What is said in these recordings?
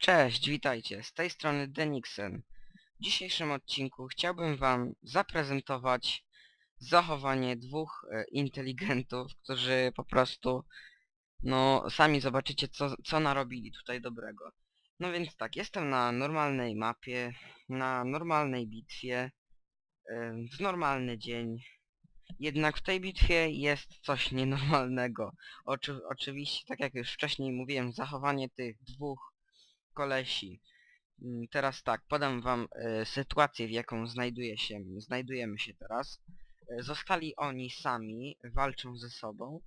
Cześć, witajcie, z tej strony Denixen. W dzisiejszym odcinku chciałbym wam zaprezentować zachowanie dwóch e, inteligentów, którzy po prostu, no sami zobaczycie co, co narobili tutaj dobrego. No więc tak, jestem na normalnej mapie, na normalnej bitwie, e, w normalny dzień. Jednak w tej bitwie jest coś nienormalnego. Oczy, oczywiście, tak jak już wcześniej mówiłem, zachowanie tych dwóch kolesi. Mm, Teraz tak, podam wam e, sytuację, w jaką znajduje się, znajdujemy się teraz. E, zostali oni sami, walczą ze sobą.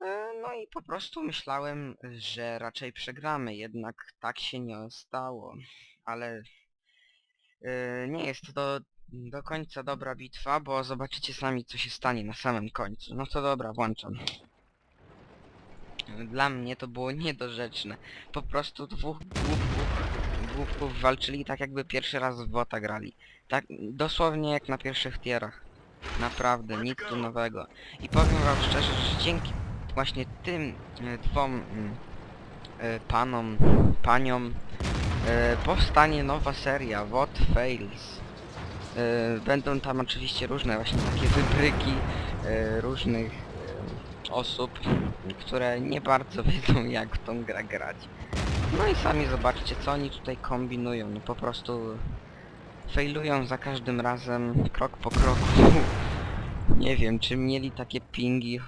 E, no i po prostu myślałem, że raczej przegramy, jednak tak się nie stało. Ale e, nie jest to do końca dobra bitwa, bo zobaczycie sami co się stanie na samym końcu. No to dobra, włączam. Dla mnie to było niedorzeczne. Po prostu dwóch głupków, głupków walczyli tak jakby pierwszy raz w WOTA grali. Tak dosłownie jak na pierwszych tierach. Naprawdę, nic tu nowego. I powiem wam szczerze, że dzięki właśnie tym e, dwom mm, e, panom, paniom e, powstanie nowa seria WOT Fails. Będą tam oczywiście różne właśnie takie wybryki różnych osób, które nie bardzo wiedzą jak w tą grę grać. No i sami zobaczcie co oni tutaj kombinują, no po prostu failują za każdym razem, krok po kroku. Nie wiem, czy mieli takie pingi,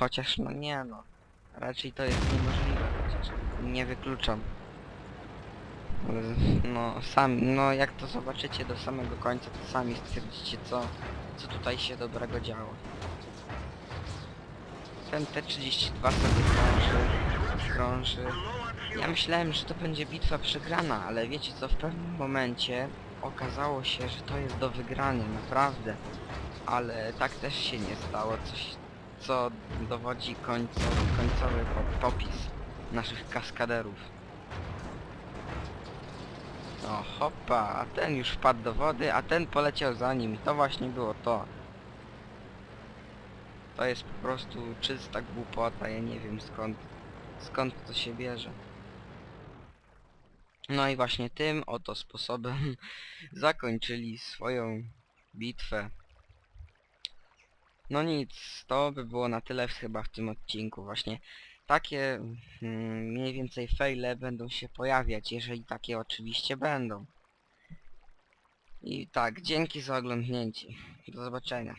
chociaż no nie no. Raczej to jest niemożliwe, chociaż nie wykluczam. No sami, no jak to zobaczycie do samego końca, to sami stwierdzicie co, co tutaj się dobrego działo. Ten T-32 sobie krąży, krąży. Ja myślałem, że to będzie bitwa przegrana, ale wiecie co, w pewnym momencie okazało się, że to jest do wygrania, naprawdę. Ale tak też się nie stało, coś co dowodzi końcowy, końcowy po- popis naszych kaskaderów. O, hopa, a ten już wpadł do wody, a ten poleciał za nim. To właśnie było to. To jest po prostu czysta głupota, ja nie wiem skąd, skąd to się bierze. No i właśnie tym oto sposobem zakończyli swoją bitwę. No nic, to by było na tyle chyba w tym odcinku. Właśnie takie mm, mniej więcej faile będą się pojawiać, jeżeli takie oczywiście będą. I tak, dzięki za oglądnięcie. Do zobaczenia.